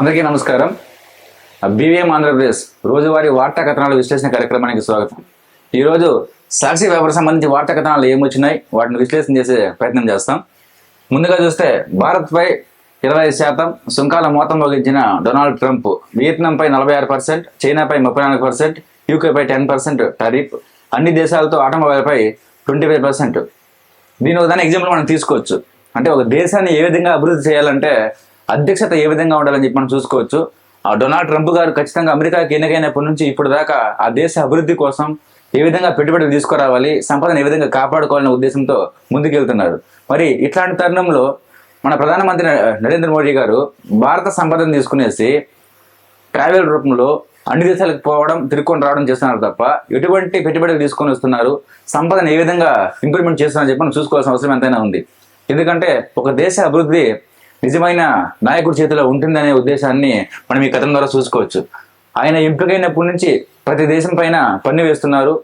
అందరికీ నమస్కారం. బీవీఎం ఆంధ్రప్రదేశ్ రోజువారీ వార్తా కథనాల విశ్లేషణ కార్యక్రమానికి స్వాగతం. ఈరోజు సాక్షి పేపర్ సంబంధించి వార్తా కథనాలు ఏమొచ్చినాయి వాటిని విశ్లేషణ చేసే ప్రయత్నం చేస్తాం. ముందుగా చూస్తే భారత్పై ఇరవై శాతం సుంకాల మోతం వహించిన డొనాల్డ్ ట్రంప్ వియత్నాంపై నలభై ఆరు పర్సెంట్ చైనాపై ముప్పై నాలుగు పర్సెంట్ యూకేపై టెన్ పర్సెంట్ టరీఫ్ అన్ని దేశాలతో ఆటోమొబైల్పై ట్వంటీ ఫైవ్ పర్సెంట్. దీని ఒక దాని ఎగ్జాంపుల్ మనం తీసుకోవచ్చు. అంటే ఒక దేశాన్ని ఏ విధంగా అభివృద్ధి చేయాలంటే అధ్యక్షత ఏ విధంగా ఉండాలని చెప్పి మనం చూసుకోవచ్చు. ఆ డొనాల్డ్ ట్రంప్ గారు ఖచ్చితంగా అమెరికాకి ఎన్నికైనప్పటి నుంచి ఇప్పుడు దాకా ఆ దేశ అభివృద్ధి కోసం ఏ విధంగా పెట్టుబడులు తీసుకురావాలి సంపదను ఏ విధంగా కాపాడుకోవాలనే ఉద్దేశంతో ముందుకెళ్తున్నారు. మరి ఇట్లాంటి తరుణంలో మన ప్రధానమంత్రి నరేంద్ర మోడీ గారు భారత సంపదను తీసుకునేసి ట్రావెల్ రూపంలో అన్ని దేశాలకు పోవడం తిరుక్కొని రావడం చేస్తున్నారు తప్ప ఎటువంటి పెట్టుబడులు తీసుకొని వస్తున్నారు సంపదను ఏ విధంగా ఇంప్రూవ్మెంట్ చేస్తున్నారని చెప్పి మనం చూసుకోవాల్సిన అవసరం ఎంతైనా ఉంది. ఎందుకంటే ఒక దేశ అభివృద్ధి నిజమైన నాయకుడి చేతిలో ఉంటుందనే ఉద్దేశాన్ని మనం ఈ కథనం ద్వారా చూసుకోవచ్చు. ఆయన ఎంపికైనప్పటి నుంచి ప్రతి దేశం పైన పన్ను వేస్తున్నారు.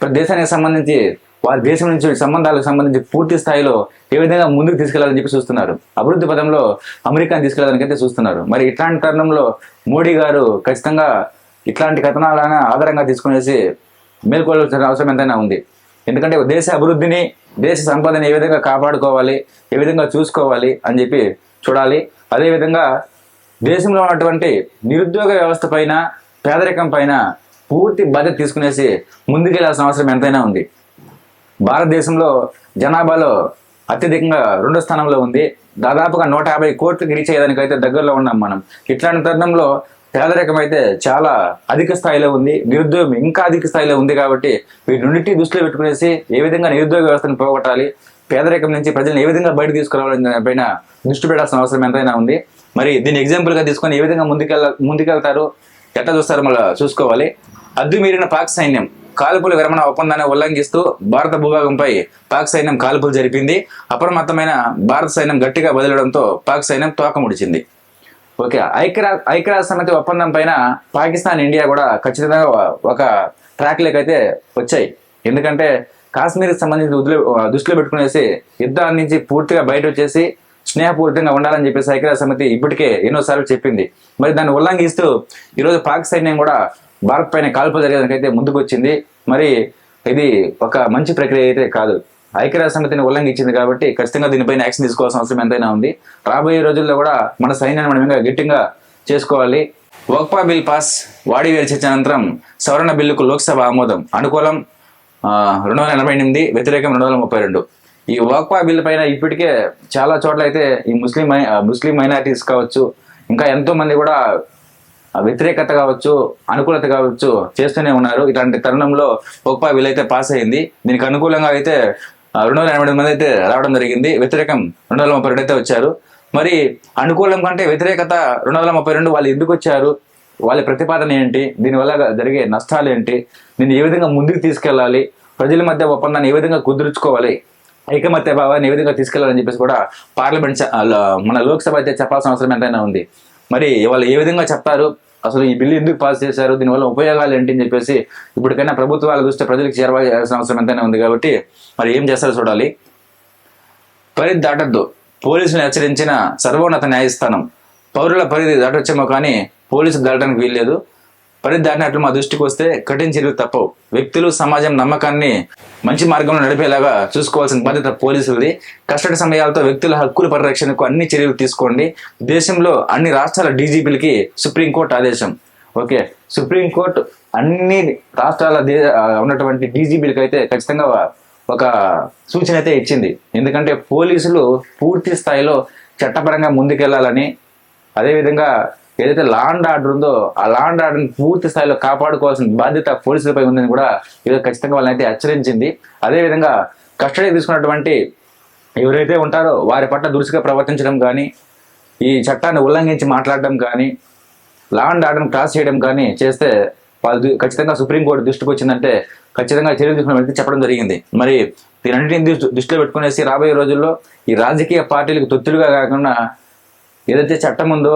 ప్రతి దేశానికి సంబంధించి వారి దేశం నుంచి సంబంధాలకు సంబంధించి పూర్తి స్థాయిలో ఏ విధంగా ముందుకు తీసుకెళ్ళాలని చెప్పి చూస్తున్నారు. అభివృద్ధి పదంలో అమెరికాని తీసుకెళ్ళాలని చూస్తున్నారు. మరి ఇట్లాంటి తరుణంలో మోడీ గారు ఖచ్చితంగా ఇట్లాంటి కథనాలను ఆధారంగా తీసుకునేసి మేల్కొల్సిన అవసరం ఎంతైనా ఉంది. ఎందుకంటే దేశ అభివృద్ధిని దేశ సంపదని ఏ విధంగా కాపాడుకోవాలి ఏ విధంగా చూసుకోవాలి అని చెప్పి చూడాలి. అదేవిధంగా దేశంలో ఉన్నటువంటి నిరుద్యోగ వ్యవస్థ పైన పేదరికం పైన పూర్తి బాధ్యత తీసుకునేసి ముందుకెళ్ళాల్సిన అవసరం ఎంతైనా ఉంది. భారతదేశంలో జనాభాలో అత్యధికంగా రెండో స్థానంలో ఉంది. దాదాపుగా నూట యాభై కోట్లకు రీచ్ అయ్యేదానికైతే దగ్గరలో ఉన్నాం మనం. ఇట్లాంటి తరుణంలో పేదరికం అయితే చాలా అధిక స్థాయిలో ఉంది. నిరుద్యోగం ఇంకా అధిక స్థాయిలో ఉంది కాబట్టి వీటిన్నింటి దృష్టిలో పెట్టుకునేసి ఏ విధంగా నిరుద్యోగ వ్యవస్థను పోగొట్టాలి పేదరికం నుంచి ప్రజలను ఏ విధంగా బయట తీసుకురావాలని పైన దృష్టి పెట్టాల్సిన అవసరం ఎంతైనా ఉంది. మరి దీన్ని ఎగ్జాంపుల్గా తీసుకొని ఏ విధంగా ముందుకెళ్ళ ముందుకెళ్తారు ఎట్లా చూస్తారు మళ్ళీ చూసుకోవాలి. అద్దుమీరిన పాక్ సైన్యం కాల్పుల విరమణ ఒప్పందాన్ని ఉల్లంఘిస్తూ భారత భూభాగంపై పాక్ సైన్యం కాల్పులు జరిపింది. అప్రమత్తమైన భారత సైన్యం గట్టిగా బదిలడంతో పాక్ సైన్యం తోకముడిచింది. ఓకే ఐక్యరా ఐక్యరాజ్య సమితి ఒప్పందం పైన పాకిస్తాన్ ఇండియా కూడా ఖచ్చితంగా ఒక ట్రాక్ అయితే వచ్చాయి. ఎందుకంటే కాశ్మీర్కి సంబంధించి దృష్టిలో పెట్టుకునేసి యుద్ధాన్ని నుంచి పూర్తిగా బయట వచ్చేసి స్నేహపూరితంగా ఉండాలని చెప్పేసి ఐక్యరాజ్య సమితి ఇప్పటికే ఎన్నోసార్లు చెప్పింది. మరి దాన్ని ఉల్లంఘిస్తూ ఈరోజు పాక్ సైన్యం కూడా భారత్ పైన కాల్పు జరిగేదానికి ముందుకొచ్చింది. ముందుకు వచ్చింది మరి ఇది ఒక మంచి ప్రక్రియ అయితే కాదు. ఐక్యరాజ్య సమితిని ఉల్లంఘించింది కాబట్టి ఖచ్చితంగా దీనిపైన యాక్షన్ తీసుకోవాల్సిన అవసరం ఎంతైనా ఉంది. రాబోయే రోజుల్లో కూడా మన సైన్యాన్ని మనం ఇంకా గట్టిగా చేసుకోవాలి. వక్పా బిల్ పాస్ వాడి వేల్చిన అనంతరం సవరణ బిల్లుకు లోక్సభ ఆమోదం. అనుకూలం రెండు వందల ఎనభై ఎనిమిది వ్యతిరేకం రెండు వందల ముప్పై రెండు. ఈ వాక్పా బిల్ పైన ఇప్పటికే చాలా చోట్ల అయితే ఈ ముస్లిం మై- ముస్లిం మైనారిటీస్ కావచ్చు ఇంకా ఎంతో మంది కూడా వ్యతిరేకత కావచ్చు అనుకూలత కావచ్చు చేస్తూనే ఉన్నారు. ఇలాంటి తరుణంలో ఒప్పా బిల్ అయితే పాస్ అయింది. దీనికి అనుకూలంగా అయితే రెండు వందల ఎనభై మంది అయితే రావడం జరిగింది. వ్యతిరేకం రెండు వందల ముప్పై రెండు అయితే వచ్చారు. మరి అనుకూలం కంటే వ్యతిరేకత రెండు వందల ముప్పై రెండు వాళ్ళు ఎందుకు వచ్చారు? వాళ్ళ ప్రతిపాదన ఏంటి? దీనివల్ల జరిగే నష్టాలు ఏంటి? దీన్ని ఏ విధంగా ముందుకు తీసుకెళ్ళాలి? ప్రజల మధ్య ఒప్పందాన్ని ఏ విధంగా కుదుర్చుకోవాలి? ఐకమత్య భావ నివేదిక తీసుకెళ్ళాలని చెప్పేసి కూడా పార్లమెంట్ మన లోక్సభ అయితే చెప్పాల్సిన అవసరం ఎంతైనా ఉంది. మరి వాళ్ళు ఏ విధంగా చెప్తారు? అసలు ఈ బిల్లు ఎందుకు పాస్ చేశారు? దీనివల్ల ఉపయోగాలు ఏంటి అని చెప్పేసి ఇప్పటికైనా ప్రభుత్వాల దృష్టి ప్రజలకు చేరవాల్సిన అవసరం ఎంతైనా ఉంది కాబట్టి మరి ఏం చేస్తారో చూడాలి? పరిధి దాటద్దు. పోలీసులు హెచ్చరించిన సర్వోన్నత న్యాయస్థానం. పౌరుల పరిధి దాటొచ్చేమో కానీ పోలీసులు దాటడానికి వీల్లేదు. పరిధి దాటినట్లు మా దృష్టికి వస్తే కఠిన చర్యలు తప్పవు. వ్యక్తులు సమాజం నమ్మకాన్ని మంచి మార్గంలో నడిపేలాగా చూసుకోవాల్సిన బాధ్యత పోలీసులది. కష్టడి సమయాలతో వ్యక్తుల హక్కుల పరిరక్షణకు అన్ని చర్యలు తీసుకోండి. దేశంలో అన్ని రాష్ట్రాల డీజీపీలకి సుప్రీంకోర్టు ఆదేశం. ఓకే సుప్రీంకోర్టు అన్ని రాష్ట్రాల దే ఉన్నటువంటి డీజీపీలకు అయితే ఖచ్చితంగా ఒక సూచన అయితే ఇచ్చింది. ఎందుకంటే పోలీసులు పూర్తి స్థాయిలో చట్టపరంగా ముందుకెళ్ళాలని అదేవిధంగా ఏదైతే లాండ్ ఆర్డర్ ఉందో ఆ లాండ్ ఆర్డర్ని పూర్తి స్థాయిలో కాపాడుకోవాల్సిన బాధ్యత పోలీసులపై ఉందని కూడా ఇది ఖచ్చితంగా వాళ్ళని అయితే హెచ్చరించింది. అదేవిధంగా కస్టడీ తీసుకున్నటువంటి ఎవరైతే ఉంటారో వారి పట్ల దురుసుగా ప్రవర్తించడం కానీ ఈ చట్టాన్ని ఉల్లంఘించి మాట్లాడడం కానీ లా అండ్ ఆర్డర్ని క్రాస్ చేయడం కానీ చేస్తే వాళ్ళు దు- ఖచ్చితంగా సుప్రీంకోర్టు దృష్టికి వచ్చిందంటే ఖచ్చితంగా చర్యలు తీసుకుని చెప్పడం జరిగింది. మరి దీనన్నింటిని దృష్టి- దృష్టిలో పెట్టుకునేసి రాబోయే రోజుల్లో ఈ రాజకీయ పార్టీలకు తొత్తులుగా కాకుండా ఏదైతే చట్టం ఉందో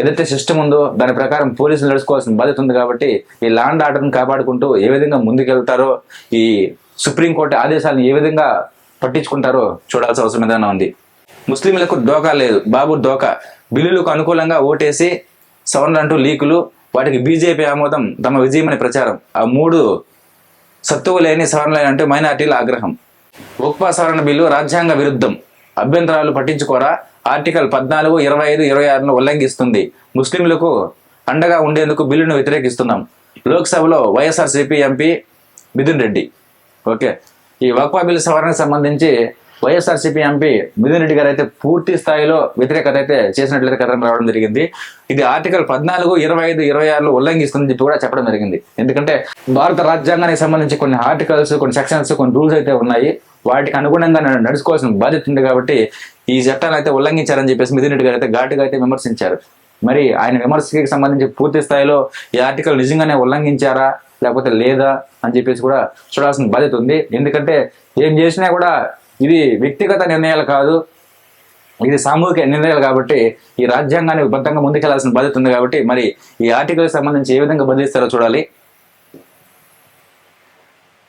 ఏదైతే సిస్టమ్ ఉందో దాని ప్రకారం పోలీసులు నడుచుకోవాల్సిన బాధ్యత ఉంది కాబట్టి ఈ ల్యాండ్ ఆర్డర్ని కాపాడుకుంటూ ఏ విధంగా ముందుకెళ్తారో ఈ సుప్రీంకోర్టు ఆదేశాలను ఏ విధంగా పట్టించుకుంటారో చూడాల్సిన అవసరం ఏదైనా ఉంది. ముస్లింలకు డోకా లేదు. బాబు డోకా. బిల్లులకు అనుకూలంగా ఓటేసి సవరణ అంటూ లీకులు వాటికి బీజేపీ ఆమోదం తమ విజయమని ప్రచారం. ఆ మూడు సత్తువు లేని సవరణలు అంటే మైనార్టీల ఆగ్రహం. ఒక్పా సవరణ బిల్లు రాజ్యాంగ విరుద్ధం. అభ్యంతరాలు పట్టించుకోరా? ఆర్టికల్ పద్నాలుగు ఇరవై ఐదు ఇరవై ఆరును ఉల్లంఘిస్తుంది. ముస్లింలకు అండగా ఉండేందుకు బిల్లును వ్యతిరేకిస్తున్నాం. లోక్సభలో వైఎస్ఆర్సీపీ ఎంపీ మిథున్ రెడ్డి. ఓకే. ఈ వక్ఫా బిల్లు సవరణకు సంబంధించి వైఎస్ఆర్సీపీ ఎంపీ మిథున్ రెడ్డి గారు అయితే పూర్తి స్థాయిలో వ్యతిరేకత అయితే చేసినట్లయితే కథనం రావడం జరిగింది. ఇది ఆర్టికల్ పద్నాలుగు ఇరవై ఐదు ఇరవై ఆరులో ఉల్లంఘిస్తుందని చెప్పి కూడా చెప్పడం జరిగింది. ఎందుకంటే భారత రాజ్యాంగానికి సంబంధించి కొన్ని ఆర్టికల్స్ కొన్ని సెక్షన్స్ కొన్ని రూల్స్ అయితే ఉన్నాయి. వాటికి అనుగుణంగా నడుచుకోవాల్సిన బాధ్యత ఉంది కాబట్టి ఈ చట్టాలు అయితే ఉల్లంఘించారని చెప్పేసి మిథున్ రెడ్డి గారు అయితే ఘాటుగా అయితే విమర్శించారు. మరి ఆయన విమర్శకి సంబంధించి పూర్తి స్థాయిలో ఈ ఆర్టికల్ నిజంగానే ఉల్లంఘించారా లేకపోతే లేదా అని చెప్పేసి కూడా చూడాల్సిన బాధ్యత ఉంది. ఎందుకంటే ఏం చేసినా కూడా ఇది వ్యక్తిగత నిర్ణయాలు కాదు ఇది సామూహిక నిర్ణయాలు కాబట్టి ఈ రాజ్యాంగాన్ని బద్దంగా ముందుకెళ్ళాల్సిన బాధ్యత ఉంది కాబట్టి మరి ఈ ఆర్టికల్ సంబంధించి ఏ విధంగా బదిలిస్తారో చూడాలి.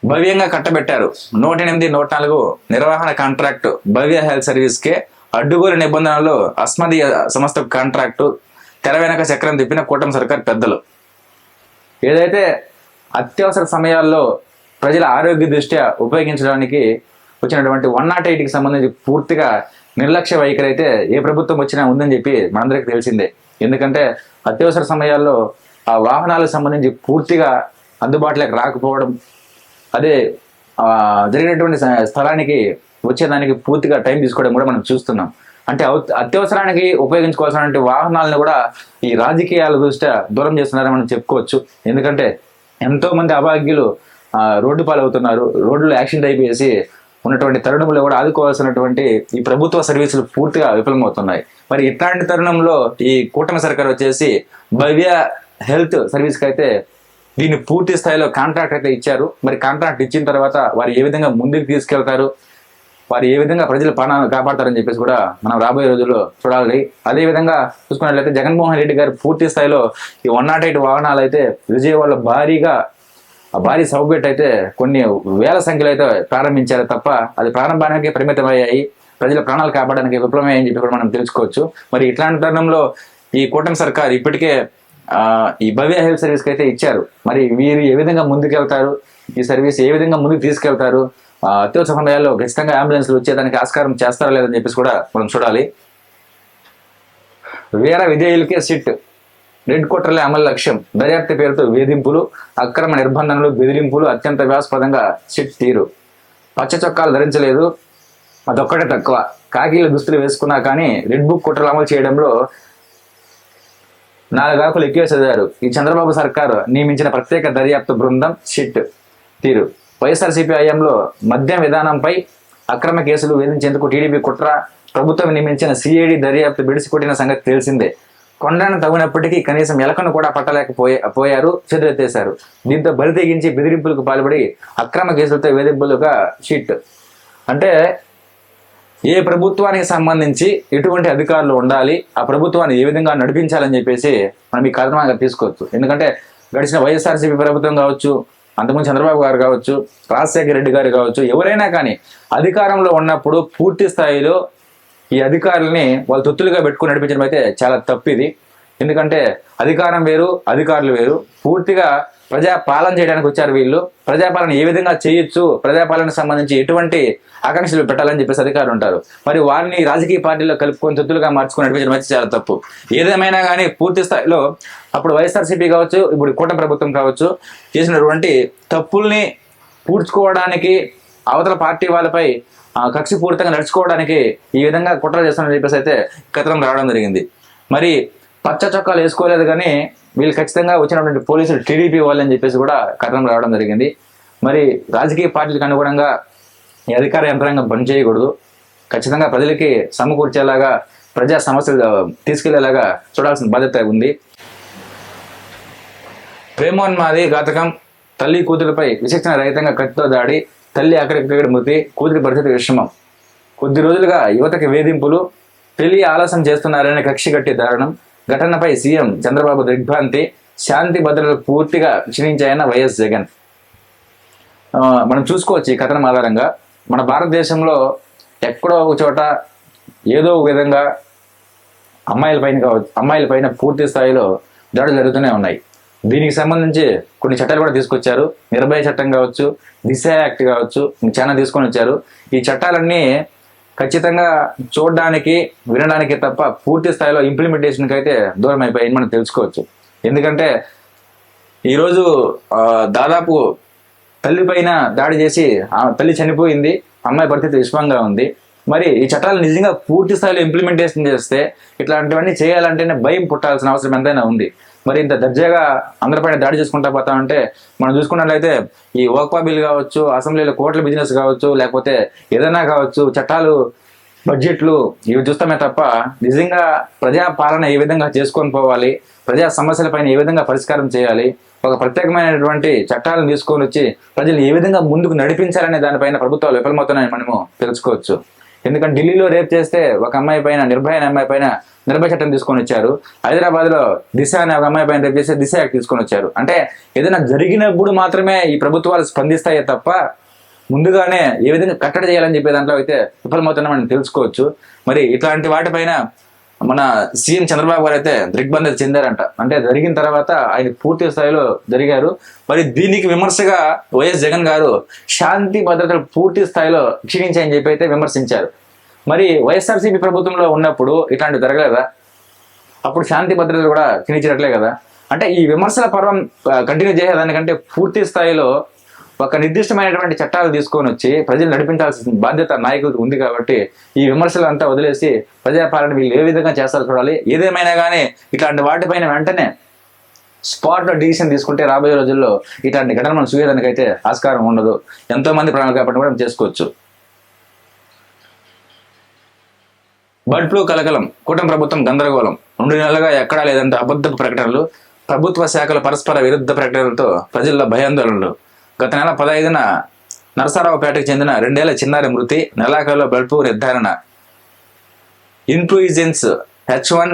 భవ్యంగా కట్టబెట్టారు. నూట ఎనిమిది నూట నాలుగు నిర్వహణ కాంట్రాక్టు భవ్య హెల్త్ సర్వీస్ కే అడ్డుగోలు నిబంధనలు అస్మదీయ సంస్థ కాంట్రాక్టు తెర వెనక చక్రం తిప్పిన కూటమి సర్కార్ పెద్దలు. ఏదైతే అత్యవసర సమయాల్లో ప్రజల ఆరోగ్య దృష్ట్యా ఉపయోగించడానికి వచ్చినటువంటి వన్ నాట్ ఎయిట్కి సంబంధించి పూర్తిగా నిర్లక్ష్య వైఖరి అయితే ఏ ప్రభుత్వం వచ్చినా ఉందని చెప్పి మనందరికీ తెలిసిందే. ఎందుకంటే అత్యవసర సమయాల్లో ఆ వాహనాలకు సంబంధించి పూర్తిగా అందుబాటులోకి రాకపోవడం అదే జరిగినటువంటి స్థలానికి వచ్చేదానికి పూర్తిగా టైం తీసుకోవడం కూడా మనం చూస్తున్నాం. అంటే అవ- అత్యవసరానికి ఉపయోగించుకోవాల్సినటువంటి వాహనాలను కూడా ఈ రాజకీయాల దృష్ట్యా దూరం చేస్తున్నారని మనం చెప్పుకోవచ్చు. ఎందుకంటే ఎంతో మంది అభాగ్యులు రోడ్డు పాలవుతున్నారు. రోడ్లు యాక్సిడెంట్ అయిపోయేసి ఉన్నటువంటి తరుణంలో కూడా ఆదుకోవాల్సినటువంటి ఈ ప్రభుత్వ సర్వీసులు పూర్తిగా విఫలమవుతున్నాయి. మరి ఇట్లాంటి తరుణంలో ఈ కూటమి సర్కార్ వచ్చేసి భవ్య హెల్త్ సర్వీస్కి అయితే దీన్ని పూర్తి స్థాయిలో కాంట్రాక్ట్ అయితే ఇచ్చారు. మరి కాంట్రాక్ట్ ఇచ్చిన తర్వాత వారు ఏ విధంగా ముందుకు తీసుకెళ్తారు? వారు ఏ విధంగా ప్రజల ప్రాణాలను కాపాడతారని చెప్పేసి కూడా మనం రాబోయే రోజుల్లో చూడాలి. అదే విధంగా చూసుకున్నట్లయితే జగన్మోహన్ రెడ్డి గారు పూర్తి స్థాయిలో ఈ వన్ నాట్ ఎయిట్ వాహనాలు అయితే విజయవాడలో భారీగా భారీ సౌబెట్ అయితే కొన్ని వేల సంఖ్యలో అయితే ప్రారంభించారు తప్ప అది ప్రారంభానికి పరిమితమయ్యాయి. ప్రజల ప్రాణాలు కాపాడడానికి విఫలమయ్యాయని చెప్పి కూడా మనం తెలుసుకోవచ్చు. మరి ఇట్లాంటి తరుణంలో ఈ కూటమి సర్కార్ ఇప్పటికే ఈ భవ్య హెల్త్ సర్వీస్కి అయితే ఇచ్చారు. మరి వీరు ఏ విధంగా ముందుకెళ్తారు? ఈ సర్వీస్ ఏ విధంగా ముందుకు తీసుకెళ్తారు? అత్యవసర సమయాల్లో ఖచ్చితంగా అంబులెన్స్లు వచ్చేదానికి ఆస్కారం చేస్తారా లేదని చెప్పేసి కూడా మనం చూడాలి. వీర విధేయులకే సిట్. రెడ్ కోటర్లే అమలు లక్ష్యం. దర్యాప్తు పేరుతో వేధింపులు అక్రమ నిర్బంధనలు బెదిరింపులు అత్యంత వ్యాస్పదంగా సిట్ తీరు. పచ్చ చొక్కాలు ధరించలేదు. అదొక్కటే తక్కువ. కాకీల దుస్తులు వేసుకున్నా కానీ రెడ్ బుక్ కుట్రలు అమలు చేయడంలో నాలుగు ఆకులు ఎక్కువ చదివారు ఈ చంద్రబాబు సర్కారు నియమించిన ప్రత్యేక దర్యాప్తు బృందం షిట్. తీరు. వైఎస్ఆర్సీపీ హయాంలో మద్యం విధానంపై అక్రమ కేసులు వేధించేందుకు టీడీపీ కుట్ర ప్రభుత్వం నియమించిన సిఐడి దర్యాప్తు బిడిసికొట్టిన సంగతి తెలిసిందే. కొండను తవ్వినప్పటికీ కనీసం ఎలకను కూడా పట్టలేకపోయే పోయారు చెదురెత్తేశారు. దీంతో బరి తెగించి బెదిరింపులకు పాల్పడి అక్రమ కేసులతో వేధింపులుగా షిట్. అంటే ఏ ప్రభుత్వానికి సంబంధించి ఎటువంటి అధికారులు ఉండాలి ఆ ప్రభుత్వాన్ని ఏ విధంగా నడిపించాలని చెప్పేసి మనం ఈ కథనంగా తీసుకోవచ్చు. ఎందుకంటే గడిచిన వైఎస్ఆర్సీపీ ప్రభుత్వం కావచ్చు అంతకుముందు చంద్రబాబు గారు కావచ్చు రాజశేఖర రెడ్డి గారు కావచ్చు ఎవరైనా కానీ అధికారంలో ఉన్నప్పుడు పూర్తి స్థాయిలో ఈ అధికారుల్ని వాళ్ళు తొత్తులుగా పెట్టుకుని నడిపించడం అయితే చాలా తప్పు ఇది ఎందుకంటే అధికారం వేరు అధికారులు వేరు. పూర్తిగా ప్రజా పాలన చేయడానికి వచ్చారు వీళ్ళు. ప్రజాపాలన ఏ విధంగా చేయొచ్చు ప్రజాపాలనకు సంబంధించి ఎటువంటి ఆకాంక్షలు పెట్టాలని చెప్పేసి అధికారులు ఉంటారు. మరి వారిని రాజకీయ పార్టీలో కలుపుకొని తొత్తులుగా మార్చుకొని నడిపించడం అయితే చాలా తప్పు. ఏదేమైనా కానీ పూర్తి స్థాయిలో అప్పుడు వైఎస్ఆర్సీపీ కావచ్చు ఇప్పుడు కూటమి ప్రభుత్వం కావచ్చు చేసినటువంటి తప్పుల్ని పూడ్చుకోవడానికి అవతల పార్టీ వాళ్ళపై ఆ, కక్షపూరితంగా నడుచుకోవడానికి ఈ విధంగా కుట్ర చేస్తానని చెప్పేసి అయితే కథనం రావడం జరిగింది. మరి పచ్చ చొక్కాలు వేసుకోలేదు కానీ వీళ్ళు ఖచ్చితంగా వచ్చినటువంటి పోలీసులు టీడీపీ వాళ్ళని చెప్పేసి కూడా కథనం రావడం జరిగింది. మరి రాజకీయ పార్టీలకు అనుగుణంగా ఈ అధికార యంత్రాంగం పని చేయకూడదు ఖచ్చితంగా ప్రజలకి సమకూర్చేలాగా ప్రజా సమస్యలు తీసుకెళ్ళేలాగా చూడాల్సిన బాధ్యత ఉంది. ప్రేమోన్మాది ఘాతకం తల్లి కూతురుపై విచక్షణ రహితంగా కత్తితో దాడి తల్లి అక్కడికక్కడ మృతి కూతురి పరిస్థితి విషమం. కొద్ది రోజులుగా యువతకి వేధింపులు పెళ్ళి ఆలస్యం చేస్తున్నారనే కక్షి కట్టే దారుణం. ఘటనపై సీఎం చంద్రబాబు దిగ్భ్రాంతి శాంతి భద్రతలు పూర్తిగా క్షీణించాయన్న వైఎస్ జగన్. మనం చూసుకోవచ్చు ఈ కథనం ఆధారంగా. మన భారతదేశంలో ఎక్కడో ఒక చోట ఏదో ఒక విధంగా అమ్మాయిల పైన కావచ్చు అమ్మాయిల పైన పూర్తి స్థాయిలో దాడులు జరుగుతూనే ఉన్నాయి. దీనికి సంబంధించి కొన్ని చట్టాలు కూడా తీసుకొచ్చారు. నిర్భయ చట్టం కావచ్చు దిశ యాక్ట్ కావచ్చు చాలా తీసుకొని వచ్చారు. ఈ చట్టాలన్నీ ఖచ్చితంగా చూడడానికి వినడానికి తప్ప పూర్తి స్థాయిలో ఇంప్లిమెంటేషన్కి అయితే దూరం అయిపోయింది మనం తెలుసుకోవచ్చు. ఎందుకంటే ఈరోజు దాదాపు తల్లి పైన దాడి చేసి ఆ తల్లి చనిపోయింది అమ్మాయి పరిస్థితి విషమంగా ఉంది. మరి ఈ చట్టాలు నిజంగా పూర్తి స్థాయిలో ఇంప్లిమెంటేషన్ చేస్తే ఇట్లాంటివన్నీ చేయాలంటేనే భయం పుట్టాల్సిన అవసరం ఎంతైనా ఉంది. మరి ఇంత దర్జాగా అందరిపైన దాడి చేసుకుంటా పోతా అంటే మనం చూసుకున్నట్లయితే ఈ ఓక్పా బిల్ కావచ్చు అసెంబ్లీలో కోట్ల బిజినెస్ కావచ్చు లేకపోతే ఏదైనా కావచ్చు చట్టాలు బడ్జెట్లు ఇవి చూస్తామే తప్ప నిజంగా ప్రజా పాలన ఏ విధంగా చేసుకొని పోవాలి ప్రజా సమస్యలపైన ఏ విధంగా పరిష్కారం చేయాలి ఒక ప్రత్యేకమైనటువంటి చట్టాలను తీసుకొని వచ్చి ప్రజలు ఏ విధంగా ముందుకు నడిపించాలనే దానిపైన ప్రభుత్వాలు విఫలమవుతున్నాయని మనము తెలుసుకోవచ్చు. ఎందుకంటే ఢిల్లీలో రేప్ చేస్తే ఒక అమ్మాయి పైన నిర్భయ అనే అమ్మాయి పైన నిర్భయ చట్టం తీసుకొని వచ్చారు. హైదరాబాద్లో దిశ అనే ఒక అమ్మాయి పైన రేప్ చేస్తే దిశ యాక్ట్ తీసుకొని వచ్చారు. అంటే ఏదైనా జరిగినప్పుడు మాత్రమే ఈ ప్రభుత్వాలు స్పందిస్తాయే తప్ప ముందుగానే ఏ విధంగా కట్టడి చేయాలని చెప్పే దాంట్లో అయితే విఫలమవుతున్నామని తెలుసుకోవచ్చు. మరి ఇట్లాంటి వాటిపైన మన సీఎం చంద్రబాబు గారు అయితే దిగ్బంధన చెందారంట. అంటే జరిగిన తర్వాత ఆయన పూర్తి స్థాయిలో జరిగారు. మరి దీనికి విమర్శగా వైఎస్ జగన్ గారు శాంతి భద్రతలు పూర్తి స్థాయిలో క్షీణించాయని చెప్పి అయితే విమర్శించారు. మరి వైఎస్ఆర్సీపీ ప్రభుత్వంలో ఉన్నప్పుడు ఇట్లాంటివి జరగలేదా? అప్పుడు శాంతి భద్రతలు కూడా క్షీణించినట్లే కదా? అంటే ఈ విమర్శల పర్వం కంటిన్యూ చేసేదానికంటే పూర్తి స్థాయిలో ఒక నిర్దిష్టమైనటువంటి చట్టాలు తీసుకొని వచ్చి ప్రజలు నడిపించాల్సిన బాధ్యత నాయకులకు ఉంది కాబట్టి ఈ విమర్శలు అంతా వదిలేసి ప్రజాపాలన వీళ్ళు ఏ విధంగా చేస్తారో చూడాలి. ఏదేమైనా కానీ ఇట్లాంటి వాటిపైన వెంటనే స్పాట్లో డిసిషన్ తీసుకుంటే రాబోయే రోజుల్లో ఇట్లాంటి ఘటన మనం చూసేదానికి అయితే ఆస్కారం ఉండదు. ఎంతో మంది ప్రాణాలు కాబట్టి కూడా మనం చేసుకోవచ్చు. బర్డ్ ఫ్లూ కలకలం కూటమి ప్రభుత్వం గందరగోళం రెండు నెలలుగా ఎక్కడా లేదంటే అబద్ధపు ప్రకటనలు ప్రభుత్వ శాఖల పరస్పర విరుద్ధ ప్రకటనలతో ప్రజల్లో భయాందోళనలు. గత నెల పదహైదున నరసరావుపేటకు చెందిన రెండేళ్ళ చిన్నారి మృతి నెలాఖరులో బర్డ్ నిర్ధారణ. ఇన్ఫ్లూయిజెన్స్ హెచ్ వన్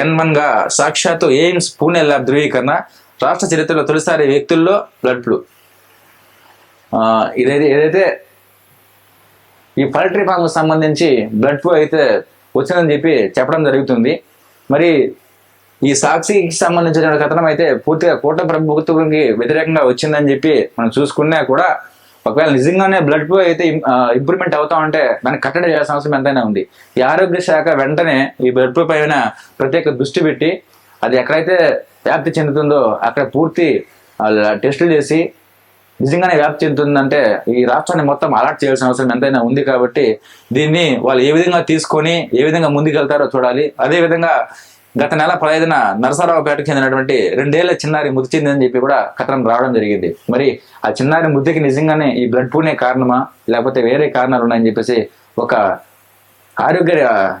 ఎన్ వన్గా సాక్షాత్తు ఎయిమ్స్ పూణే ల్యాబ్ ధృవీకరణ రాష్ట్ర చరిత్రలో తొలిసారి వ్యక్తుల్లో బ్లడ్ ఫ్లూ ఇదైతే ఏదైతే ఈ పౌల్ట్రీ ఫామ్కు సంబంధించి బ్లడ్ ఫ్లూ అయితే వచ్చిందని చెప్పి చెప్పడం జరుగుతుంది. మరి ఈ సాక్షికి సంబంధించిన కథనం అయితే పూర్తిగా కూట ప్రభుత్వంకి వ్యతిరేకంగా వచ్చిందని చెప్పి మనం చూసుకున్నా కూడా ఒకవేళ నిజంగానే బ్లడ్ ఫ్లో అయితే ఇంప్రూవ్మెంట్ అవుతా ఉంటే దాన్ని కట్టడి చేయాల్సిన అవసరం ఎంతైనా ఉంది. ఈ ఆరోగ్య శాఖ వెంటనే ఈ బ్లడ్ ఫ్లో పైన ప్రత్యేక దృష్టి పెట్టి అది ఎక్కడైతే వ్యాప్తి చెందుతుందో అక్కడ పూర్తి టెస్టులు చేసి నిజంగానే వ్యాప్తి చెందుతుందంటే ఈ రాష్ట్రాన్ని మొత్తం అలర్ట్ చేయాల్సిన అవసరం ఎంతైనా ఉంది కాబట్టి దీన్ని వాళ్ళు ఏ విధంగా తీసుకొని ఏ విధంగా ముందుకెళ్తారో చూడాలి. అదే విధంగా గత నెల పదహైదున నరసరావుపేటకు చెందినటువంటి రెండేళ్ళ చిన్నారి మృతి చెందిందని చెప్పి కూడా కథనం రావడం జరిగింది. మరి ఆ చిన్నారి మృతికి నిజంగానే ఈ బ్లడ్ పూనే కారణమా? లేకపోతే వేరే కారణాలు ఉన్నాయని చెప్పేసి ఒక ఆరోగ్య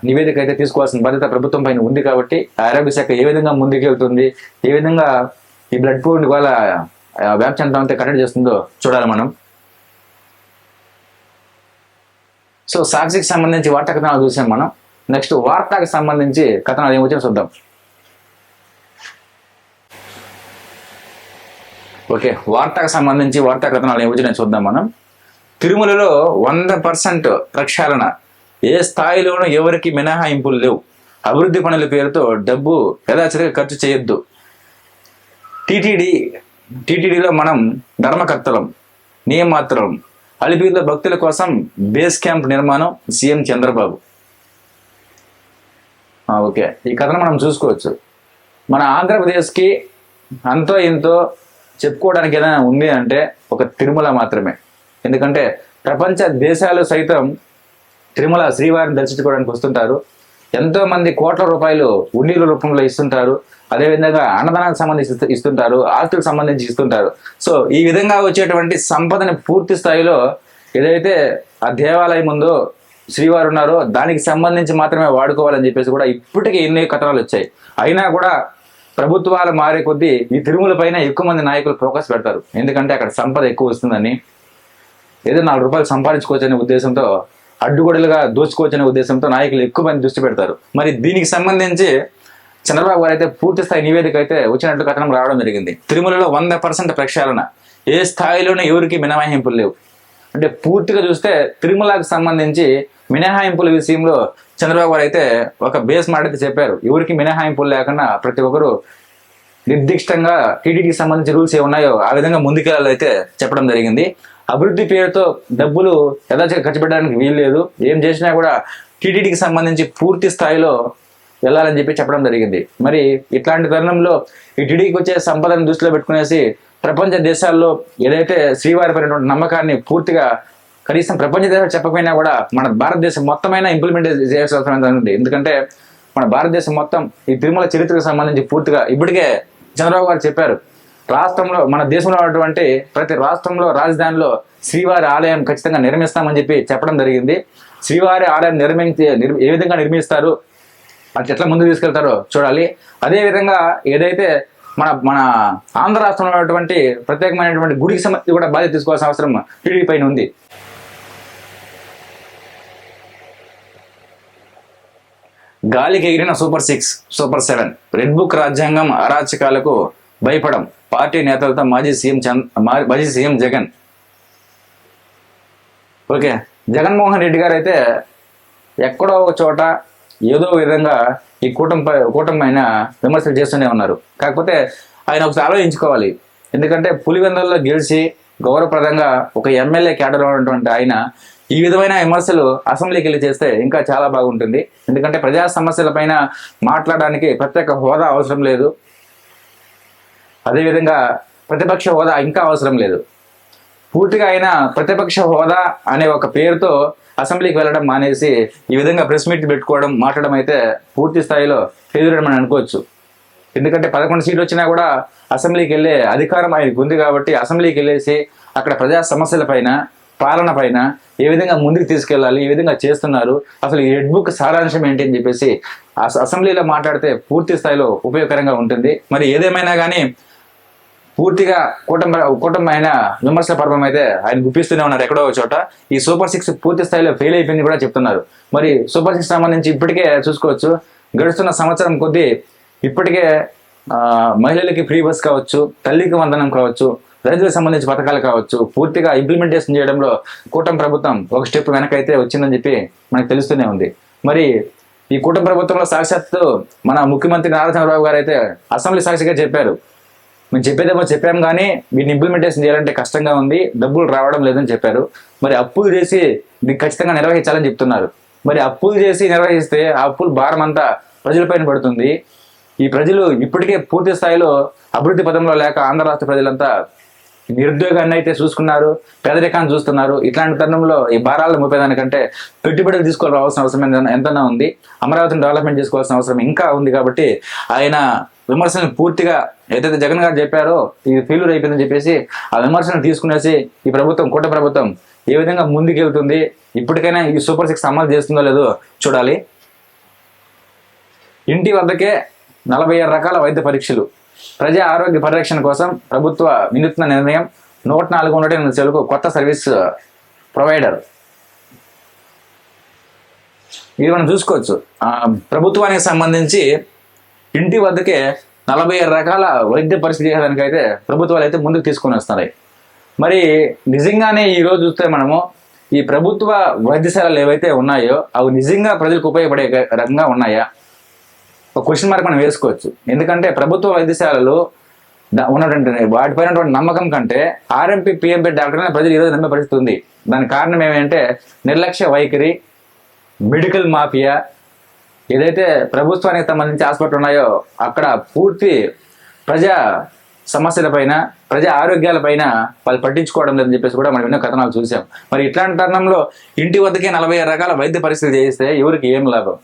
నివేదిక అయితే తీసుకోవాల్సిన బాధ్యత ప్రభుత్వం పైన ఉంది కాబట్టి ఆ ఆరోగ్య శాఖ ఏ విధంగా ముందుకెళ్తుంది ఏ విధంగా ఈ బ్లడ్ పూల్ వల్ల ఆ, వ్యాప్తి చెందడం అంతా కట్టడి చేస్తుందో చూడాలి మనం. సో సాక్షికి సంబంధించి వార్తా కథనాలు చూసాం మనం. నెక్స్ట్ వార్తకు సంబంధించి కథనాలు ఏమొచ్చినా చూద్దాం. ఓకే వార్తకు సంబంధించి వార్తా కథనాలు ఏమొచ్చినా చూద్దాం మనం. తిరుమలలో వంద పర్సెంట్ ప్రక్షాళన. ఏ స్థాయిలోనూ ఎవరికి మినహాయింపులు లేవు. అభివృద్ధి పనుల పేరుతో డబ్బు యథాచరిగా ఖర్చు చేయొద్దు. టీటీడీ టీటీడీలో మనం ధర్మకర్తలం నియమాత్రం అలిపిరిలో భక్తుల కోసం బేస్ క్యాంప్ నిర్మాణం సీఎం చంద్రబాబు. ఓకే. ఈ కథను మనం చూసుకోవచ్చు. మన ఆంధ్రప్రదేశ్కి అంతో ఇంతో చెప్పుకోవడానికి ఏదైనా ఉంది అంటే ఒక తిరుమల మాత్రమే. ఎందుకంటే ప్రపంచ దేశాలు సైతం తిరుమల శ్రీవారిని దర్శించుకోవడానికి వస్తుంటారు. ఎంతో మంది కోట్ల రూపాయలు ఉన్నీల రూపంలో ఇస్తుంటారు. అదేవిధంగా అన్నదానానికి సంబంధించి ఇస్తుంటారు. ఆస్తులకు సంబంధించి ఇస్తుంటారు. సో ఈ విధంగా వచ్చేటువంటి సంపదని పూర్తి స్థాయిలో ఏదైతే ఆ దేవాలయం ఉందో శ్రీవారు ఉన్నారో. దానికి సంబంధించి మాత్రమే వాడుకోవాలని చెప్పేసి కూడా ఇప్పటికీ ఎన్నో కథనాలు వచ్చాయి. అయినా కూడా ప్రభుత్వాలు మారే కొద్దీ ఈ తిరుమల పైన ఎక్కువ మంది నాయకులు ఫోకస్ పెడతారు. ఎందుకంటే అక్కడ సంపద ఎక్కువ వస్తుందని ఏదో నాలుగు రూపాయలు సంపాదించుకోవచ్చనే ఉద్దేశంతో అడ్డుగోడలుగా దోచుకోవచ్చనే ఉద్దేశంతో నాయకులు ఎక్కువ మంది దృష్టి పెడతారు. మరి దీనికి సంబంధించి చంద్రబాబు గారు అయితే పూర్తి స్థాయి నివేదిక అయితే వచ్చినట్లు కథనం రావడం జరిగింది. తిరుమలలో వంద పర్సెంట్ ప్రక్షాళన. ఏ స్థాయిలోనూ ఎవరికి మినహాయింపులు లేవు. అంటే పూర్తిగా చూస్తే తిరుమలకు సంబంధించి మినహాయింపుల విషయంలో చంద్రబాబు గారు అయితే ఒక బేస్ మాట అయితే చెప్పారు. ఎవరికి మినహాయింపులు లేకుండా ప్రతి ఒక్కరు నిర్దిష్టంగా టీడీకి సంబంధించి రూల్స్ ఏ ఉన్నాయో ఆ విధంగా ముందుకెళ్ళాలి అయితే చెప్పడం జరిగింది. అభివృద్ధి పేరుతో డబ్బులు యథాచిగా ఖర్చు పెట్టడానికి వీలు లేదు ఏం చేసినా కూడా టీటీడీకి సంబంధించి పూర్తి స్థాయిలో వెళ్ళాలని చెప్పి చెప్పడం జరిగింది. మరి ఇట్లాంటి తరుణంలో ఈ టీడీకి వచ్చే సంపదను దృష్టిలో పెట్టుకునేసి ప్రపంచ దేశాల్లో ఏదైతే శ్రీవారిపైనటువంటి నమ్మకాన్ని పూర్తిగా కనీసం ప్రపంచ దేశాలు చెప్పకపోయినా కూడా మన భారతదేశం మొత్తమైన ఇంప్లిమెంట్ చేయాల్సిన అవసరం ఉంది. ఎందుకంటే మన భారతదేశం మొత్తం ఈ తిరుమల చరిత్రకు సంబంధించి పూర్తిగా ఇప్పటికే చంద్రబాబు గారు చెప్పారు. రాష్ట్రంలో మన దేశంలో ఉన్నటువంటి ప్రతి రాష్ట్రంలో రాజధానిలో శ్రీవారి ఆలయం ఖచ్చితంగా నిర్మిస్తామని చెప్పి చెప్పడం జరిగింది. శ్రీవారి ఆలయం నిర్మించి ఏ విధంగా నిర్మిస్తారు అది ఎట్లా ముందుకు తీసుకెళ్తారో చూడాలి. అదేవిధంగా ఏదైతే మన మన ఆంధ్ర రాష్ట్రంలో ఉన్నటువంటి ప్రత్యేకమైనటువంటి గుడికి సంబంధించి కూడా బాధ్యత తీసుకోవాల్సిన అవసరం టీడీపీ పైన ఉంది. గాలికి ఎగిరిన super six super seven red book రాజ్యాంగం అరాచకాలకు భయపడం పార్టీ నేతలతో మాజీ సీఎం చంద్ మా- మాజీ సీఎం జగన్. ఓకే జగన్మోహన్ రెడ్డి గారు అయితే ఎక్కడో ఒక చోట ఏదో విధంగా ఈ కూటమి కూటమి ఆయన విమర్శలు చేస్తూనే ఉన్నారు. కాకపోతే ఆయన ఒకసారి ఆలోచించుకోవాలి. ఎందుకంటే పులివెందల్లో గెలిచి గౌరవప్రదంగా ఒక ఎమ్మెల్యే కేడర్ ఉన్నటువంటి ఆయన ఈ విధమైన విమర్శలు అసెంబ్లీకి వెళ్ళి చేస్తే ఇంకా చాలా బాగుంటుంది. ఎందుకంటే ప్రజా సమస్యల పైన మాట్లాడడానికి ప్రత్యేక హోదా అవసరం లేదు. అదేవిధంగా ప్రతిపక్ష హోదా ఇంకా అవసరం లేదు. పూర్తిగా ఆయన ప్రతిపక్ష హోదా అనే ఒక పేరుతో అసెంబ్లీకి వెళ్ళడం మానేసి ఈ విధంగా ప్రెస్ మీట్ పెట్టుకోవడం మాట్లాడడం అయితే పూర్తి స్థాయిలో ఎదురడం అని అనుకోవచ్చు. ఎందుకంటే పదకొండు సీట్లు వచ్చినా కూడా అసెంబ్లీకి వెళ్ళే అధికారం ఆయనకు ఉంది కాబట్టి అసెంబ్లీకి వెళ్ళేసి అక్కడ ప్రజా సమస్యల పైన పాలన పైన ఏ విధంగా ముందుకు తీసుకెళ్ళాలి ఏ విధంగా చేస్తున్నారు అసలు ఈ రెడ్ బుక్ సారాంశం ఏంటి అని చెప్పేసి అసెంబ్లీలో మాట్లాడితే పూర్తి స్థాయిలో ఉపయోగకరంగా ఉంటుంది. మరి ఏదేమైనా కానీ పూర్తిగా కూటమి కూటమి ఆయన విమర్శల పర్వం అయితే ఆయన గుప్పిస్తూనే ఉన్నారు ఎక్కడో చోట. ఈ సూపర్ సిక్స్ పూర్తి స్థాయిలో ఫెయిల్ అయిపోయింది కూడా చెప్తున్నారు. మరి సూపర్ సిక్స్ సంబంధించి ఇప్పటికే చూసుకోవచ్చు. గడుస్తున్న సంవత్సరం కొద్దీ ఇప్పటికే మహిళలకి ఫ్రీ బస్ కావచ్చు తల్లికి వందనం కావచ్చు రైతులకు సంబంధించి పథకాలు కావచ్చు పూర్తిగా ఇంప్లిమెంటేషన్ చేయడంలో కూటమి ప్రభుత్వం ఒక స్టెప్ వెనకైతే వచ్చిందని చెప్పి మనకు తెలుస్తూనే ఉంది. మరి ఈ కూటమి ప్రభుత్వంలో సాక్షాత్తు మన ముఖ్యమంత్రి నారా చంద్రబాబు గారు అయితే అసెంబ్లీ సాక్షిగా చెప్పారు. మేము చెప్పేదేమో చెప్పాం కానీ వీటిని ఇంప్లిమెంటేషన్ చేయాలంటే కష్టంగా ఉంది. డబ్బులు రావడం లేదని చెప్పారు. మరి అప్పులు చేసి దీన్ని ఖచ్చితంగా నిర్వహించాలని చెప్తున్నారు. మరి అప్పులు చేసి నిర్వహిస్తే ఆ అప్పులు భారం అంతా ప్రజలపైన పడుతుంది. ఈ ప్రజలు ఇప్పటికే పూర్తి స్థాయిలో అభివృద్ధి పదంలో లేక ఆంధ్ర రాష్ట్ర ప్రజలంతా నిరుద్యోగాన్ని అయితే చూసుకున్నారు పేదరికాన్ని చూస్తున్నారు. ఇట్లాంటి తరుణంలో ఈ భారాలను మోపేదానికంటే పెట్టుబడులు తీసుకోవాల్సిన అవసరం ఎంతనా ఉంది. అమరావతిని డెవలప్మెంట్ చేసుకోవాల్సిన అవసరం ఇంకా ఉంది కాబట్టి ఆయన విమర్శను పూర్తిగా ఏదైతే జగన్ గారు చెప్పారో ఇది ఫెయిల్యూర్ అయిపోయిందని చెప్పేసి ఆ విమర్శను తీసుకునేసి ఈ ప్రభుత్వం కూట ప్రభుత్వం ఏ విధంగా ముందుకెళ్తుంది ఇప్పటికైనా ఈ సూపర్ సిక్స్ అమలు చేస్తుందో లేదో చూడాలి. ఇంటి వద్దకే నలభై ఆరు రకాల వైద్య పరీక్షలు. ప్రజా ఆరోగ్య పరిరక్షణ కోసం ప్రభుత్వ వినూత్న నిర్ణయం నూట నాలుగు నూట ఎనిమిది కొత్త సర్వీస్ uh, ప్రొవైడర్. ఇది మనం చూసుకోవచ్చు. ప్రభుత్వానికి సంబంధించి ఇంటి వద్దకే నలభై ఆరు రకాల వైద్య పరిస్థితి చేసేదానికి అయితే ప్రభుత్వాలు అయితే ముందుకు తీసుకొని వస్తున్నాయి. మరి నిజంగానే ఈ రోజు చూస్తే మనము ఈ ప్రభుత్వ వైద్యశాలలు ఏవైతే ఉన్నాయో అవి నిజంగా ప్రజలకు ఉపయోగపడే రకంగా ఉన్నాయా? ఒక క్వశ్చన్ మార్క్ మనం వేసుకోవచ్చు. ఎందుకంటే ప్రభుత్వ వైద్యశాలలు ఉన్నటువంటి వాటిపైన నమ్మకం కంటే ఆర్ఎంపీ పిఎంపీ డాక్టర్ని ప్రజలు ఈరోజు నమ్మే పరిస్థితి ఉంది. దాని కారణం ఏమంటే నిర్లక్ష్య వైఖరి మెడికల్ మాఫియా ఏదైతే ప్రభుత్వానికి సంబంధించి హాస్పిటల్ ఉన్నాయో అక్కడ పూర్తి ప్రజా సమస్యలపైన ప్రజా ఆరోగ్యాలపైన వాళ్ళు పట్టించుకోవడం లేదని చెప్పేసి కూడా మనం ఎన్నో కథనాలు చూసాం. మరి ఇట్లాంటి తరుణంలో ఇంటి వద్దకే నలభై రకాల వైద్య పరిస్థితులు చేయిస్తే ఎవరికి ఏం లాభం?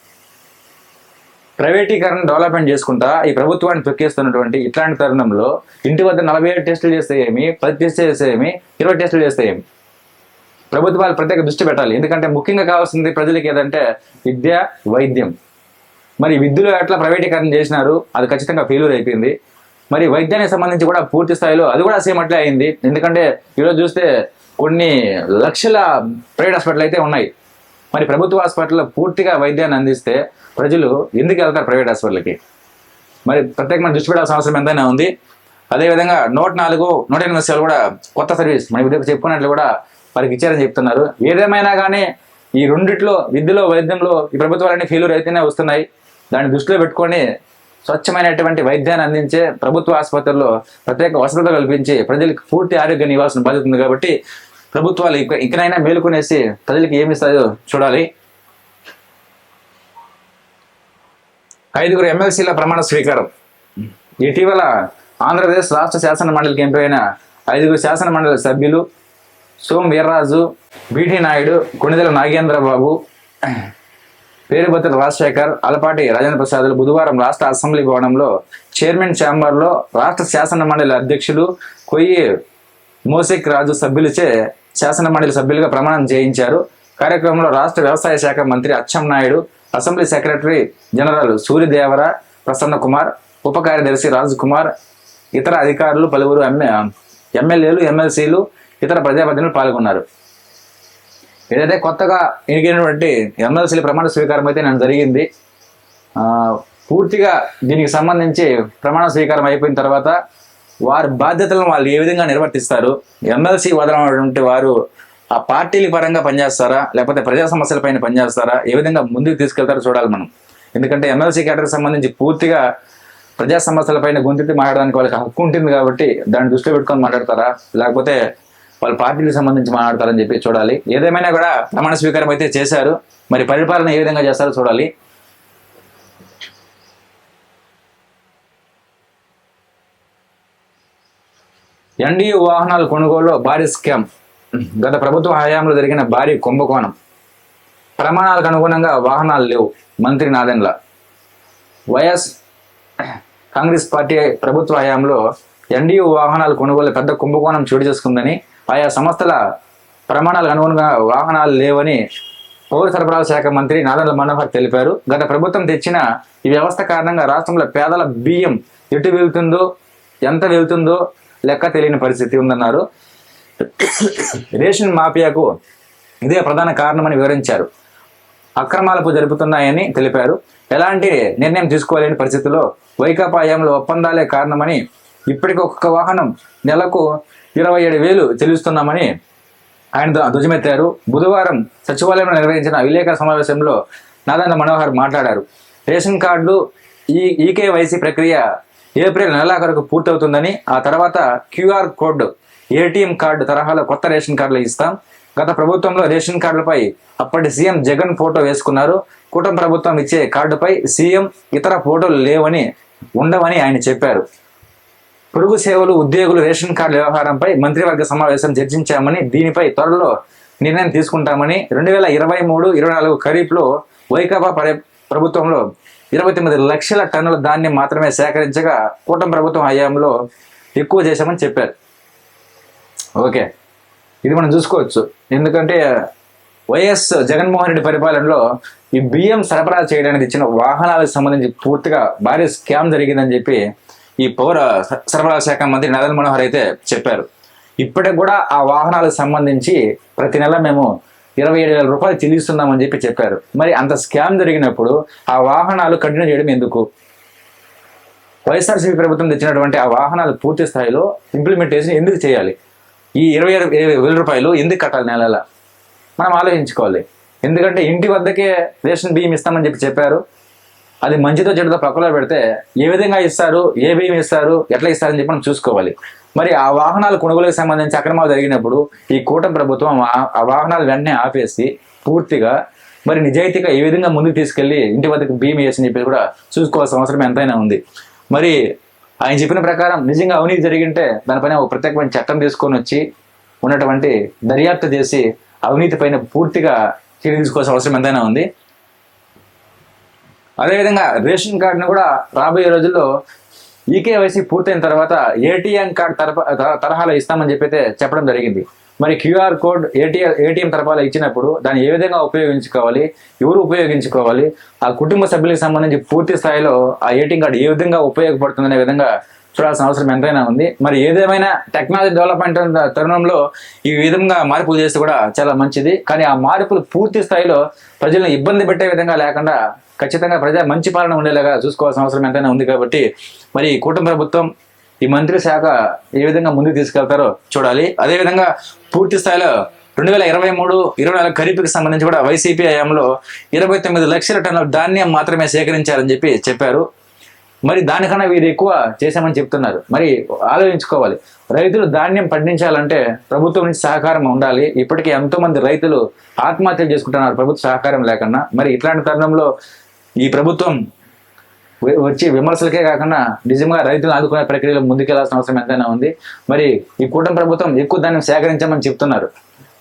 ప్రైవేటీకరణ డెవలప్మెంట్ చేసుకుంటా ఈ ప్రభుత్వాన్ని తొక్కేస్తున్నటువంటి ఇట్లాంటి తరుణంలో ఇంటి వద్ద నలభై ఏడు టెస్టులు చేస్తే ఏమి పది టెస్టులు చేస్తే ఏమి ఇరవై టెస్టులు చేస్తే ఏమి? ప్రభుత్వాలు ప్రత్యేక దృష్టి పెట్టాలి. ఎందుకంటే ముఖ్యంగా కావాల్సింది ప్రజలకి ఏదంటే విద్య వైద్యం. మరి విద్యలో ఎట్లా ప్రైవేటీకరణ చేసినారు అది ఖచ్చితంగా ఫెయిల్యూర్ అయిపోయింది. మరి వైద్యానికి సంబంధించి కూడా పూర్తి స్థాయిలో అది కూడా సేమ్ అట్లే అయింది. ఎందుకంటే ఈరోజు చూస్తే కొన్ని లక్షల ప్రైవేట్ హాస్పిటల్ అయితే ఉన్నాయి. మరి ప్రభుత్వ హాస్పిటల్లో పూర్తిగా వైద్యాన్ని అందిస్తే ప్రజలు ఎందుకు వెళ్తారు ప్రైవేట్ హాస్పిటల్కి? మరి ప్రత్యేకమైన దృష్టి పెట్టాల్సిన అవసరం ఎంతైనా ఉంది. అదేవిధంగా నూట నాలుగు నూట ఎనిమిది సేవలు కూడా కొత్త సర్వీస్. మన ఇప్పుడు చెప్పుకున్నట్లు కూడా వారికి ఇచ్చారని చెప్తున్నారు. ఏదేమైనా కానీ ఈ రెండిట్లో విద్యలో వైద్యంలో ఈ ప్రభుత్వాలన్నీ ఫెయిల్యూర్ అయితేనే వస్తున్నాయి. దాన్ని దృష్టిలో పెట్టుకొని స్వచ్ఛమైనటువంటి వైద్యాన్ని అందించే ప్రభుత్వ ఆసుపత్రుల్లో ప్రత్యేక వసతులు కల్పించి ప్రజలకు పూర్తి ఆరోగ్యం ఇవ్వాల్సిన బాధ్యత ఉంది కాబట్టి ప్రభుత్వాలు ఇక ఇకనైనా మేలుకొనేసి ప్రజలకు ఏమి ఇస్తాయో చూడాలి. ఐదుగురు ఎమ్మెల్సీల ప్రమాణ స్వీకారం. ఇటీవల ఆంధ్రప్రదేశ్ రాష్ట్ర శాసన మండలికి ఎంపికైన ఐదుగురు శాసన మండలి సభ్యులు సోమ్ వీర్రాజు బీటీ నాయుడు కొణిదెల నాగేంద్ర బాబు రాజశేఖర్ అలపాటి రాజేంద్ర ప్రసాద్లు బుధవారం రాష్ట్ర అసెంబ్లీ భవనంలో చైర్మన్ ఛాంబర్లో రాష్ట్ర శాసన మండలి అధ్యక్షులు కొయ్యి మోసిక్ రాజు సభ్యులచే శాసన మండలి సభ్యులుగా ప్రమాణం చేయించారు. కార్యక్రమంలో రాష్ట్ర వ్యవసాయ శాఖ మంత్రి Atchen Naidu assembly secretary general Suryadevara Prasanna Kumar ఉప కార్యదర్శి రాజ్ కుమార్ ఇతర అధికారులు పలువురు ఎమ్మె ఎమ్మెల్యేలు ఎమ్మెల్సీలు ఇతర ప్రజాప్రతినిధులు పాల్గొన్నారు. ఏదైతే కొత్తగా ఎన్నికైనటువంటి ఎమ్మెల్సీల ప్రమాణ స్వీకారం అయితే నేను జరిగింది పూర్తిగా దీనికి సంబంధించి ప్రమాణ స్వీకారం అయిపోయిన తర్వాత వారి బాధ్యతలను వాళ్ళు ఏ విధంగా నిర్వర్తిస్తారు ఎమ్మెల్సీ వదలనటువంటి వారు ఆ పార్టీల పరంగా పనిచేస్తారా లేకపోతే ప్రజా సమస్యల పైన పనిచేస్తారా ఏ విధంగా ముందుకు తీసుకెళ్తారో చూడాలి మనం. ఎందుకంటే ఎమ్మెల్సీ కేటర్కి సంబంధించి పూర్తిగా ప్రజా సమస్యలపైన గొంతెత్తి మాట్లాడడానికి వాళ్ళకి హక్కు ఉంటుంది కాబట్టి దాన్ని దృష్టిలో పెట్టుకొని మాట్లాడతారా లేకపోతే వాళ్ళు పార్టీలకు సంబంధించి మాట్లాడతారని చెప్పి చూడాలి. ఏదేమైనా కూడా ప్రమాణ స్వీకారం అయితే చేశారు. మరి పరిపాలన ఏ విధంగా చేస్తారో చూడాలి. ఎన్డీయూ వాహనాల కొనుగోలులో భారీ స్కామ్. గత ప్రభుత్వ హయాంలో జరిగిన భారీ కుంభకోణం. ప్రమాణాలకు అనుగుణంగా వాహనాలు లేవు. మంత్రి నాదెండ్ల. వైఎస్ కాంగ్రెస్ పార్టీ ప్రభుత్వ హయాంలో ఎన్డీయూ వాహనాల కొనుగోలు పెద్ద కుంభకోణం చోటు చేసుకుందని ఆయా సంస్థల ప్రమాణాలకు అనుగుణంగా వాహనాలు లేవని పౌర సరఫరాల శాఖ మంత్రి నాదెండ్ల మనోహర్ తెలిపారు. గత ప్రభుత్వం తెచ్చిన ఈ వ్యవస్థ కారణంగా రాష్ట్రంలో పేదల బియ్యం ఎటు వెళ్తుందో ఎంత వెళ్తుందో లెక్క తెలియని పరిస్థితి ఉందన్నారు. రేషన్ మాఫియాకు ఇదే ప్రధాన కారణమని వివరించారు. అక్రమాలకు జరుపుతున్నాయని తెలిపారు. ఎలాంటి నిర్ణయం తీసుకోలేని పరిస్థితుల్లో వైకాపా హయాంలో ఒప్పందాలే కారణమని ఇప్పటికి ఒక్కొక్క వాహనం నెలకు ఇరవై ఏడు వేలు చెల్లిస్తున్నామని ఆయన ధ్వజమెత్తారు. బుధవారం సచివాలయంలో నిర్వహించిన విలేకరుల సమావేశంలో నారాయణ మనోహర్ మాట్లాడారు. రేషన్ కార్డులు ఈ ఈకేవైసీ ప్రక్రియ ఏప్రిల్ నెలాఖరుకు పూర్తవుతుందని ఆ తర్వాత క్యూఆర్ కోడ్ ఏటీఎం కార్డు తరహాలో కొత్త రేషన్ కార్డులు ఇస్తాం. గత ప్రభుత్వంలో రేషన్ కార్డులపై అప్పటి సీఎం జగన్ ఫోటో వేసుకున్నారు. కూటమి ప్రభుత్వం ఇచ్చే కార్డుపై సీఎం ఇతర ఫోటోలు లేవని ఉండవని ఆయన చెప్పారు. పొరుగు సేవలు ఉద్యోగులు రేషన్ కార్డు వ్యవహారంపై మంత్రివర్గ సమావేశం చర్చించామని దీనిపై త్వరలో నిర్ణయం తీసుకుంటామని రెండు వేల ఇరవై మూడు ఇరవై నాలుగు ఖరీఫ్లో వైకాపా ప్రభుత్వంలో ఇరవై తొమ్మిది లక్షల టన్నుల ధాన్యం మాత్రమే సేకరించగా కూటమి ప్రభుత్వం హయాంలో ఎక్కువ చేశామని చెప్పారు. ఓకే. ఇది మనం చూసుకోవచ్చు. ఎందుకంటే వైఎస్ జగన్మోహన్ రెడ్డి పరిపాలనలో ఈ బియ్యం సరఫరా చేయడానికి ఇచ్చిన వాహనాలకు సంబంధించి పూర్తిగా భారీ స్కామ్ జరిగిందని చెప్పి ఈ పౌర స- సరఫరా శాఖ మంత్రి నరేంద్ర మనోహర్ అయితే చెప్పారు. ఇప్పటికి కూడా ఆ వాహనాలకు సంబంధించి ప్రతి నెల మేము ఇరవై ఏడు వేల రూపాయలు చెల్లిస్తున్నామని చెప్పి చెప్పారు. మరి అంత స్కామ్ జరిగినప్పుడు ఆ వాహనాలు కంటిన్యూ చేయడం ఎందుకు? వైఎస్ఆర్సీపీ ప్రభుత్వం తెచ్చినటువంటి ఆ వాహనాలు పూర్తి స్థాయిలో ఇంప్లిమెంటేషన్ ఎందుకు చేయాలి? ఈ ఇరవై వేల రూపాయలు ఎందుకు కట్టాలి నెలల? మనం ఆలోచించుకోవాలి. ఎందుకంటే ఇంటి వద్దకే రేషన్ బియ్యం ఇస్తామని చెప్పి చెప్పారు. అది మంచితో చెడుతో పక్కలో పెడితే ఏ విధంగా ఇస్తారు ఏ బియ్యం ఇస్తారు ఎట్లా ఇస్తారని చెప్పి మనం చూసుకోవాలి. మరి ఆ వాహనాలు కొనుగోలుకు సంబంధించి అక్రమాలు జరిగినప్పుడు ఈ కూటమి ప్రభుత్వం ఆ- వాహనాలు వెంటనే ఆపేసి పూర్తిగా మరి నిజాయితీగా ఏ విధంగా ముందుకు తీసుకెళ్ళి ఇంటి వద్దకు బియ్యం వేసి చెప్పి కూడా చూసుకోవాల్సిన అవసరం ఎంతైనా ఉంది. మరి ఆయన చెప్పిన ప్రకారం నిజంగా అవినీతి జరిగింటే దానిపైన ఒక ప్రత్యేకమైన చట్టం తీసుకొని వచ్చి ఉన్నటువంటి దర్యాప్తు చేసి అవినీతి పైన పూర్తిగా చర్య తీసుకోవాల్సిన అవసరం ఎంతైనా ఉంది. అదేవిధంగా రేషన్ కార్డును కూడా రాబోయే రోజుల్లో ఈకేవైసీ పూర్తయిన తర్వాత ఏటీఎం కార్డ్ తరహాలో ఇస్తామని చెప్పి చెప్పడం జరిగింది. మరి క్యూఆర్ కోడ్ ఏటీఎం ఏటీఎం తరఫాలో ఇచ్చినప్పుడు దాన్ని ఏ విధంగా ఉపయోగించుకోవాలి ఎవరు ఉపయోగించుకోవాలి ఆ కుటుంబ సభ్యులకు సంబంధించి పూర్తి స్థాయిలో ఆ ఏటీఎం కార్డు ఏ విధంగా ఉపయోగపడుతుందనే విధంగా చూడాల్సిన అవసరం ఎంతైనా ఉంది. మరి ఏదేమైనా టెక్నాలజీ డెవలప్మెంట్ తరుణంలో ఈ విధంగా మార్పులు చేస్తే కూడా చాలా మంచిది. కానీ ఆ మార్పులు పూర్తి స్థాయిలో ప్రజలను ఇబ్బంది పెట్టే విధంగా లేకుండా ఖచ్చితంగా ప్రజా మంచి పాలన ఉండేలాగా చూసుకోవాల్సిన అవసరం ఎంతైనా ఉంది కాబట్టి మరి కూటమి ప్రభుత్వం ఈ మంత్రి శాఖ ఏ విధంగా ముందుకు తీసుకెళ్తారో చూడాలి. అదేవిధంగా పూర్తి స్థాయిలో రెండు వేల ఇరవై మూడు ఇరవై నాలుగు ఖరీఫ్కి సంబంధించి కూడా వైసీపీ హయాంలో ఇరవై తొమ్మిది లక్షల టన్నుల ధాన్యం మాత్రమే సేకరించారని చెప్పి చెప్పారు. మరి దానికన్నా వీరు ఎక్కువ చేశామని చెప్తున్నారు. మరి ఆలోచించుకోవాలి. రైతులు ధాన్యం పండించాలంటే ప్రభుత్వం నుంచి సహకారం ఉండాలి. ఇప్పటికీ ఎంతోమంది రైతులు ఆత్మహత్యలు చేసుకుంటున్నారు ప్రభుత్వ సహకారం లేకుండా మరి ఇట్లాంటి తరుణంలో ఈ ప్రభుత్వం వచ్చే వచ్చి విమర్శలకే కాకుండా నిజంగా రైతులను ఆదుకునే ప్రక్రియలో ముందుకెళ్ళాల్సిన అవసరం ఎంతైనా ఉంది. మరి ఈ కూటమి ప్రభుత్వం ఎక్కువ ధాన్యం సేకరించమని చెప్తున్నారు.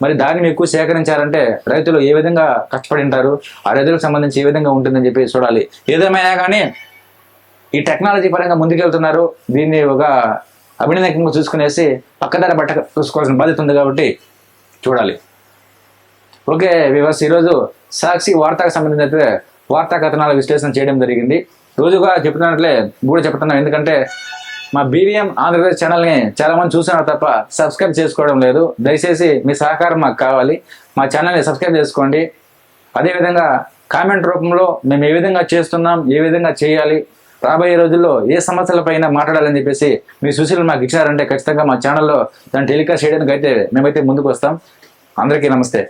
మరి ధాన్యం ఎక్కువ సేకరించాలంటే రైతులు ఏ విధంగా కష్టపడి ఉంటారు? ఆ రైతులకు సంబంధించి ఏ విధంగా ఉంటుందని చెప్పి చూడాలి. ఏదేమైనా కానీ ఈ టెక్నాలజీ పరంగా ముందుకెళ్తున్నారు. దీన్ని ఒక అభినందకంగా చూసుకునేసి పక్కదార బట్ట చూసుకోవాల్సిన బాధ్యత ఉంది కాబట్టి చూడాలి. ఓకే వివర్స్ ఈరోజు సాక్షి వార్తకు సంబంధించినట్టు వార్తా కథనాల విశ్లేషణ చేయడం జరిగింది. రోజుగా చెప్తున్నట్లే కూడా చెప్తున్నాం ఎందుకంటే మా బీవీఎం ఆంధ్రప్రదేశ్ ఛానల్ని చాలా మంది చూస్తున్నారు తప్ప సబ్స్క్రైబ్ చేసుకోవడం లేదు. దయచేసి మీ సహకారం మాకు కావాలి. మా ఛానల్ని సబ్స్క్రైబ్ చేసుకోండి. అదేవిధంగా కామెంట్ రూపంలో మేము ఏ విధంగా చేస్తున్నాం ఏ విధంగా చేయాలి రాబోయే రోజుల్లో ఏ సమస్యలపైన మాట్లాడాలని చెప్పేసి మీ సూచనలు మాకు ఇచ్చారంటే ఖచ్చితంగా మా ఛానల్లో దాన్ని టెలికాస్ట్ చేయడానికి అయితే మేమైతే ముందుకు వస్తాం. అందరికీ నమస్తే.